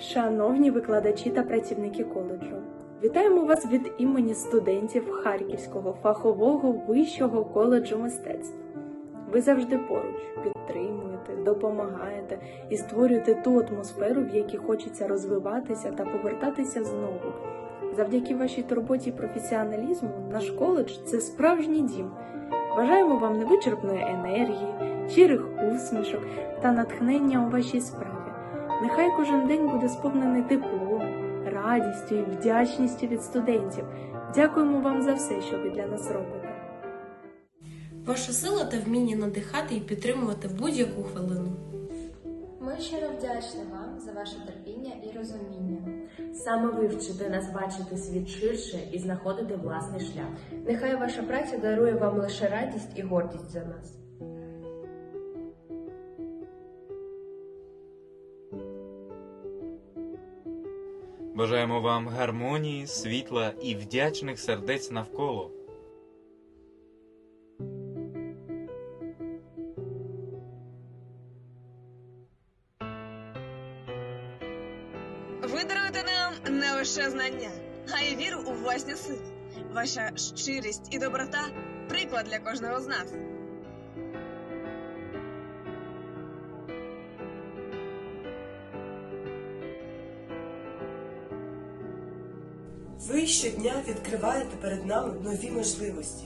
Шановні викладачі та працівники коледжу, вітаємо вас від імені студентів Харківського фахового вищого коледжу мистецтв. Ви завжди поруч підтримуєте, допомагаєте і створюєте ту атмосферу, в якій хочеться розвиватися та повертатися знову. Завдяки вашій турботі і професіоналізму наш коледж це справжній дім. Бажаємо вам невичерпної енергії, щирих усмішок та натхнення у вашій справі. Нехай кожен день буде сповнений теплом, радістю і вдячністю від студентів. Дякуємо вам за все, що ви для нас робите. Ваша сила та вміння надихати і підтримувати будь-яку хвилину. Ми щиро вдячні вам за ваше терпіння і розуміння. Саме ви вчите нас бачити світ ширше і знаходити власний шлях. Нехай ваша праця дарує вам лише радість і гордість за нас. Бажаємо вам гармонії, світла і вдячних сердець навколо. Ви даруєте нам не лише знання, а й віру у власні сили. Ваша щирість і доброта приклад для кожного з нас. Ви щодня відкриваєте перед нами нові можливості.